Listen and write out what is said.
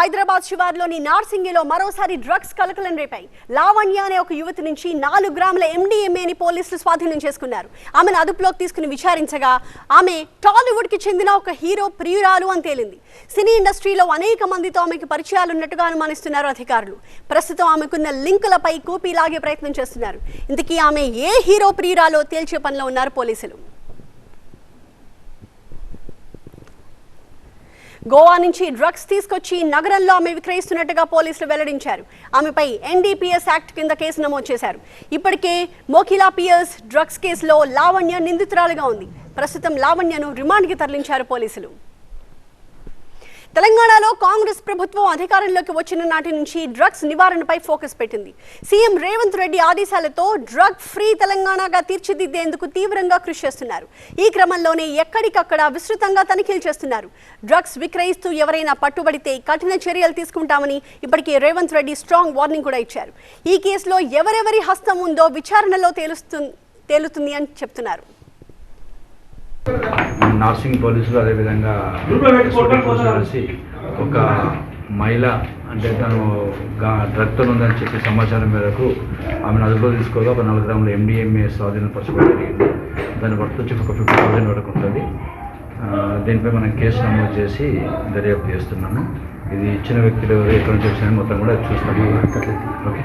హైదరాబాద్ శివార్లోని నార్సింగిలో మరోసారి డ్రగ్స్ కలకలం రేపాయి. లావణ్య అనే ఒక యువతి నుంచి నాలుగు గ్రాముల ఎండిఎంఏని పోలీసులు స్వాధీనం చేసుకున్నారు. ఆమెను అదుపులోకి తీసుకుని విచారించగా ఆమె టాలీవుడ్కి చెందిన ఒక హీరో ప్రియురాలు అని తేలింది. సినీ ఇండస్ట్రీలో అనేక మందితో ఆమెకి పరిచయాలు ఉన్నట్టుగా అనుమానిస్తున్నారు అధికారులు. ప్రస్తుతం ఆమెకున్న లింకులపై కూపీ లాగే ప్రయత్నం చేస్తున్నారు. ఇంతకీ ఆమె ఏ హీరో ప్రియురాలో తేల్చే పనిలో ఉన్నారు పోలీసులు? గోవా నుంచి డ్రగ్స్ తీసుకొచ్చి నగరంలో ఆమె విక్రయిస్తున్నట్టుగా పోలీసులు వెల్లడించారు. ఆమెపై ఎన్డీపీఎస్ యాక్ట్ కింద కేసు నమోదు చేశారు. ఇప్పటికే మోకిలా పియర్స్ డ్రగ్స్ కేసులో లావణ్య నిందితురాలుగా ఉంది. ప్రస్తుతం లావణ్యను రిమాండ్కి తరలించారు పోలీసులు. తెలంగాణలో కాంగ్రెస్ ప్రభుత్వం అధికారంలోకి వచ్చిన నాటి నుంచి డ్రగ్స్ నివారణపై ఫోకస్ పెట్టింది. సీఎం రేవంత్ రెడ్డి ఆదేశాలతో డ్రగ్ ఫ్రీ తెలంగాణగా తీర్చిదిద్దేందుకు తీవ్రంగా కృషి చేస్తున్నారు. ఈ క్రమంలోనే ఎక్కడికక్కడ విస్తృతంగా తనిఖీలు చేస్తున్నారు. డ్రగ్స్ విక్రయిస్తూ ఎవరైనా పట్టుబడితే కఠిన చర్యలు తీసుకుంటామని ఇప్పటికే రేవంత్ రెడ్డి స్ట్రాంగ్ వార్నింగ్ కూడా ఇచ్చారు. ఈ కేసులో ఎవరెవరి హస్తం ఉందో విచారణలో తేలుస్తు తేలుతుంది అని చెప్తున్నారు. నార్సింగ్ పోలీసులు అదేవిధంగా కలిసి ఒక మహిళ అంటే తను డ్రగ్తో ఉందని చెప్పి సమాచారం మేరకు ఆమెను అదుపులో తీసుకోగా ఒక నాలుగు గ్రాముల ఎండిఎంఏ స్వాధీనపరచుకోవడం జరిగింది దాని వర్త్ వచ్చి ఒక ఫిఫ్టీ థౌసండ్ వరకు ఉంటుంది. దీనిపై మనం కేసు నమోదు చేసి దర్యాప్తు చేస్తున్నాము. ఇది ఇచ్చిన వ్యక్తులు ఎక్కడి నుంచి వచ్చినా మొత్తం కూడా చూస్తాము. ఓకే.